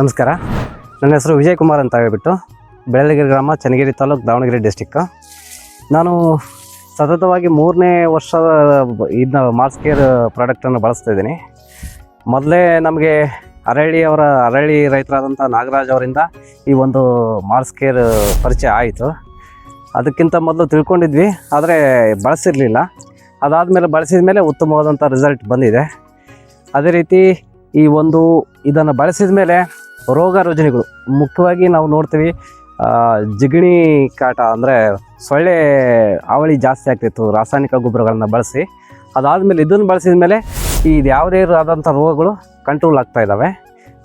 ನಮಸ್ಕಾರ. ನನ್ನ ಹೆಸರು ವಿಜಯ್ ಕುಮಾರ್ ಅಂತ ಹೇಳ್ಬಿಟ್ಟು ಬೆಳಗಿರಿ ಗ್ರಾಮ ಚನ್ನಗಿರಿ ತಾಲೂಕು ದಾವಣಗೆರೆ ಡಿಸ್ಟಿಕ್ಕು ನಾನು ಸತತವಾಗಿ ಮೂರನೇ ವರ್ಷ ಇದನ್ನ ಮಾರ್ಸ್ ಕೇರ್ ಪ್ರಾಡಕ್ಟನ್ನು ಬಳಸ್ತಾ ಇದ್ದೀನಿ. ಮೊದಲೇ ನಮಗೆ ಅರಳಿ ಅವರ ಅರಳಿ ರೈತರಾದಂಥ ನಾಗರಾಜ್ ಅವರಿಂದ ಈ ಒಂದು ಮಾರ್ಸ್ ಕೇರ್ ಪರಿಚಯ ಆಯಿತು. ಅದಕ್ಕಿಂತ ಮೊದಲು ತಿಳ್ಕೊಂಡಿದ್ವಿ, ಆದರೆ ಬಳಸಿರಲಿಲ್ಲ. ಅದಾದಮೇಲೆ ಬಳಸಿದ ಮೇಲೆ ಉತ್ತಮವಾದಂಥ ರಿಸಲ್ಟ್ ಬಂದಿದೆ. ಅದೇ ರೀತಿ ಈ ಒಂದು ಇದನ್ನು ಬಳಸಿದ ಮೇಲೆ ರೋಗ ರುಜಿನಗಳು. ಮುಖ್ಯವಾಗಿ ನಾವು ನೋಡ್ತೀವಿ ಜಿಗಣಿ ಕಾಟ ಅಂದರೆ ಸೊಳ್ಳೆ ಹಾವಳಿ ಜಾಸ್ತಿ ಆಗ್ತಿತ್ತು, ರಾಸಾಯನಿಕ ಗೊಬ್ಬರಗಳನ್ನು ಬಳಸಿ. ಅದಾದಮೇಲೆ ಇದನ್ನು ಬಳಸಿದ ಮೇಲೆ ಈ ಯಾವುದೇ ಆದಂಥ ರೋಗಗಳು ಕಂಟ್ರೋಲ್ ಆಗ್ತಾ ಇದ್ದಾವೆ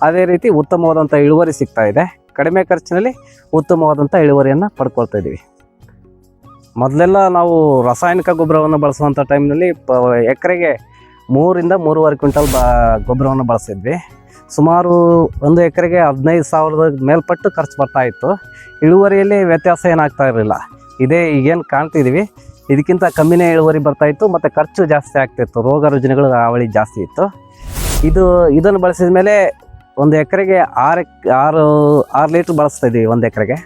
ಅದೇ ರೀತಿ ಉತ್ತಮವಾದಂಥ ಇಳುವರಿ ಸಿಗ್ತಾ ಇದೆ. ಕಡಿಮೆ ಖರ್ಚಿನಲ್ಲಿ ಉತ್ತಮವಾದಂಥ ಇಳುವರಿಯನ್ನು ಪಡ್ಕೊಳ್ತಾ ಇದ್ದೀವಿ ಮೊದಲೆಲ್ಲ ನಾವು ರಾಸಾಯನಿಕ ಗೊಬ್ಬರವನ್ನು ಬಳಸುವಂಥ ಟೈಮ್ನಲ್ಲಿ ಪ, ಎಕರೆಗೆ ಮೂರಿಂದ ಮೂರುವರೆ ಕ್ವಿಂಟಲ್ ಬ, ಗೊಬ್ಬರವನ್ನು ಬಳಸ್ತಿದ್ವಿ ಸುಮಾರು ಒಂದು ಎಕರೆಗೆ ಹದಿನೈದು ಸಾವಿರದ ಮೇಲ್ಪಟ್ಟು ಖರ್ಚು ಬರ್ತಾ ಇತ್ತು. ಇಳುವರಿಯಲ್ಲಿ ವ್ಯತ್ಯಾಸ ಏನಾಗ್ತಾ ಇರಲಿಲ್ಲ. ಇದೇ ಈಗೇನು ಕಾಣ್ತಿದ್ದೀವಿ ಇದಕ್ಕಿಂತ ಕಮ್ಮಿನೇ ಇಳುವರಿ ಬರ್ತಾ ಇತ್ತು, ಮತ್ತು ಖರ್ಚು ಜಾಸ್ತಿ ಆಗ್ತಿತ್ತು ರೋಗ ರುಜಿನಗಳು ಹಾವಳಿ ಜಾಸ್ತಿ ಇತ್ತು. ಇದು, ಇದನ್ನು ಬಳಸಿದ ಮೇಲೆ ಒಂದು ಎಕರೆಗೆ ಆರು ಆರು ಆರು ಲೀಟ್ರ್ ಬಳಸ್ತಾ ಇದ್ದೀವಿ ಒಂದು ಎಕರೆಗೆ.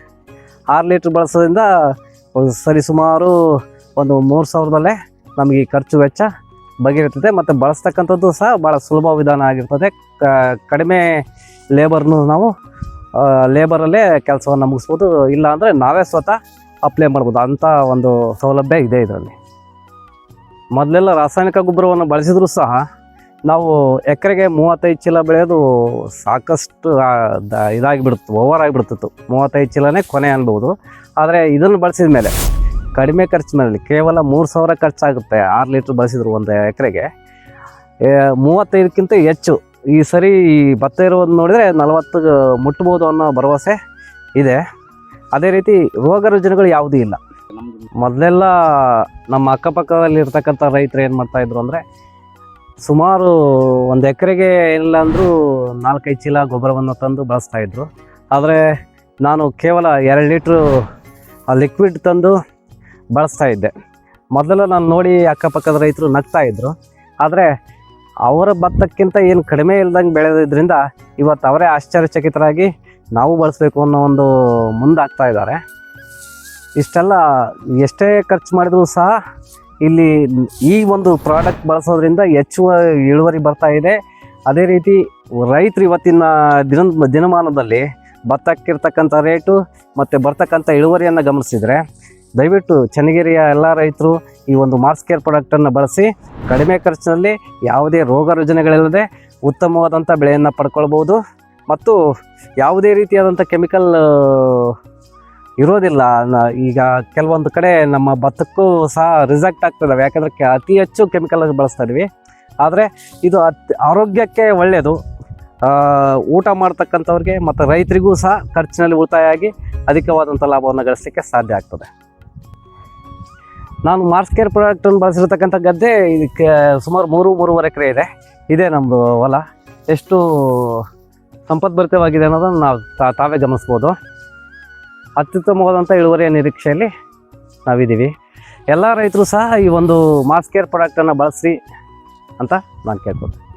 ಆರು ಲೀಟ್ರ್ ಬಳಸೋದ್ರಿಂದ ಒಂದು ಸರಿ ಸುಮಾರು ಒಂದು ಮೂರು ಸಾವಿರದಲ್ಲೇ ನಮಗೆ ಖರ್ಚು ವೆಚ್ಚ ಬಗೆಹರಿತದೆ, ಮತ್ತು ಬಳಸ್ತಕ್ಕಂಥದ್ದು ಸಹ ಭಾಳ ಸುಲಭ ವಿಧಾನ ಆಗಿರ್ತದೆ. ಕಡಿಮೆ ಲೇಬರ್ನು ನಾವು ಲೇಬರಲ್ಲೇ ಕೆಲಸವನ್ನು ಮುಗಿಸ್ಬೋದು. ಇಲ್ಲ ಅಂದರೆ ನಾವೇ ಸ್ವತಃ ಅಪ್ಲೈ ಮಾಡ್ಬೋದು. ಅಂಥ ಒಂದು ಸೌಲಭ್ಯ ಇದೆ ಇದರಲ್ಲಿ. ಮೊದಲೆಲ್ಲ ರಾಸಾಯನಿಕ ಗೊಬ್ಬರವನ್ನು ಬಳಸಿದರೂ ಸಹ ನಾವು ಎಕರೆಗೆ ಮೂವತ್ತೈದು ಚೀಲ ಬೆಳೆಯೋದು ಸಾಕಷ್ಟು ಇದಾಗಿಬಿಡ್ತು ಓವರ್ ಆಗಿಬಿಡ್ತಿತ್ತು. ಮೂವತ್ತೈದು ಚೀಲನೇ ಕೊನೆ ಅನ್ಬೋದು. ಆದರೆ ಇದನ್ನು ಬಳಸಿದ ಮೇಲೆ ಕಡಿಮೆ ಖರ್ಚಿನಲ್ಲಿ ಕೇವಲ ಮೂರು ಸಾವಿರ ಖರ್ಚಾಗುತ್ತೆ ಆರು ಲೀಟ್ರ್ ಬಳಸಿದ್ರು ಒಂದು ಎಕರೆಗೆ ಮೂವತ್ತೈದಕ್ಕಿಂತ ಹೆಚ್ಚು ಈ ಸರಿ ಈ ಭತ್ತ ಇರೋದು ನೋಡಿದರೆ ನಲವತ್ತು ಮುಟ್ಬೋದು ಅನ್ನೋ ಭರವಸೆ ಇದೆ. ಅದೇ ರೀತಿ ರೋಗ ರುಜಿನಗಳು ಯಾವುದೂ ಇಲ್ಲ. ಮೊದಲೆಲ್ಲ ನಮ್ಮ ಅಕ್ಕಪಕ್ಕದಲ್ಲಿ ಇರ್ತಕ್ಕಂಥ ರೈತರು ಏನು ಮಾಡ್ತಾಯಿದ್ರು ಅಂದರೆ ಸುಮಾರು ಒಂದು ಎಕರೆಗೆ ಏನಿಲ್ಲ ಅಂದರೂ ನಾಲ್ಕೈದು ಚೀಲ ಗೊಬ್ಬರವನ್ನು ತಂದು ಬಳಸ್ತಾಯಿದ್ರು ಆದರೆ ನಾನು ಕೇವಲ ಎರಡು ಲೀಟ್ರು ಲಿಕ್ವಿಡ್ ತಂದು ಬಳಸ್ತಾ ಇದ್ದೆ. ಮೊದಲು ನಾನು ನೋಡಿ ಅಕ್ಕಪಕ್ಕದ ರೈತರು ನಗ್ತಾಯಿದ್ರು ಆದರೆ ಅವರ ಭತ್ತಕ್ಕಿಂತ ಏನು ಕಡಿಮೆ ಇಲ್ದಂಗೆ ಬೆಳೆದಿದ್ದರಿಂದ ಇವತ್ತು ಅವರೇ ಆಶ್ಚರ್ಯಚಕಿತರಾಗಿ ನಾವು ಬಳಸಬೇಕು ಅನ್ನೋ ಒಂದು ಮುಂದಾಗ್ತಾ ಇದ್ದಾರೆ. ಇಷ್ಟೆಲ್ಲ ಎಷ್ಟೇ ಖರ್ಚು ಮಾಡಿದರೂ ಸಹ ಇಲ್ಲಿ ಈ ಒಂದು ಪ್ರಾಡಕ್ಟ್ ಬಳಸೋದ್ರಿಂದ ಹೆಚ್ಚು ಇಳುವರಿ ಬರ್ತಾ ಇದೆ. ಅದೇ ರೀತಿ ರೈತರು ಇವತ್ತಿನ ದಿನ ದಿನಮಾನದಲ್ಲಿ ಭತ್ತಕ್ಕಿರ್ತಕ್ಕಂಥ ರೇಟು ಮತ್ತು ಬರ್ತಕ್ಕಂಥ ಇಳುವರಿಯನ್ನು ಗಮನಿಸಿದರೆ ದಯವಿಟ್ಟು ಚನ್ನಗಿರಿಯ ಎಲ್ಲ ರೈತರು ಈ ಒಂದು ಮಾರ್ಸ್ ಕೇರ್ ಪ್ರಾಡಕ್ಟನ್ನು ಬಳಸಿ ಕಡಿಮೆ ಖರ್ಚಿನಲ್ಲಿ ಯಾವುದೇ ರೋಗ ರುಜಿನಗಳಿಲ್ಲದೆ ಉತ್ತಮವಾದಂಥ ಬೆಳೆಯನ್ನು ಪಡ್ಕೊಳ್ಬೋದು. ಮತ್ತು ಯಾವುದೇ ರೀತಿಯಾದಂಥ ಕೆಮಿಕಲ್ ಇರೋದಿಲ್ಲ. ಈಗ ಕೆಲವೊಂದು ಕಡೆ ನಮ್ಮ ಭತ್ತಕ್ಕೂ ಸಹ ರಿಸೆಕ್ಟ್ ಆಗ್ತದೆ. ಯಾಕಂದರೆ ಅತಿ ಹೆಚ್ಚು ಕೆಮಿಕಲ್ ಬಳಸ್ತಾ ಇದ್ವಿ ಆದರೆ ಇದು ಅತ್ ಆರೋಗ್ಯಕ್ಕೆ ಒಳ್ಳೆಯದು ಊಟ ಮಾಡ್ತಕ್ಕಂಥವ್ರಿಗೆ ಮತ್ತು ರೈತರಿಗೂ ಸಹ ಖರ್ಚಿನಲ್ಲಿ ಉಳಿತಾಯ ಆಗಿ ಅಧಿಕವಾದಂಥ ಲಾಭವನ್ನು ಗಳಿಸಲಿಕ್ಕೆ ಸಾಧ್ಯ ಆಗ್ತದೆ. ನಾನು ಮಾರ್ಸ್ ಕೇರ್ ಪ್ರಾಡಕ್ಟನ್ನು ಬಳಸಿರ್ತಕ್ಕಂಥ ಗದ್ದೆ ಇದಕ್ಕೆ ಸುಮಾರು ಮೂರು, ಮೂರುವರೆ ಎಕರೆ ಇದೆ. ಇದೇ ನಮ್ಮದು ಹೊಲ. ಎಷ್ಟು ಸಂಪದ್ಭರಿತವಾಗಿದೆ ಅನ್ನೋದನ್ನು ನಾವು ತಾವೇ ಗಮನಿಸ್ಬೋದು. ಅತ್ಯುತ್ತಮವಾದಂಥ ಇಳುವರಿಯ ನಿರೀಕ್ಷೆಯಲ್ಲಿ ನಾವಿದ್ದೀವಿ. ಎಲ್ಲ ರೈತರು ಸಹ ಈ ಒಂದು ಮಾರ್ಸ್ ಕೇರ್ ಪ್ರಾಡಕ್ಟನ್ನು ಬಳಸಿ ಅಂತ ನಾನು ಕೇಳ್ಬೋದು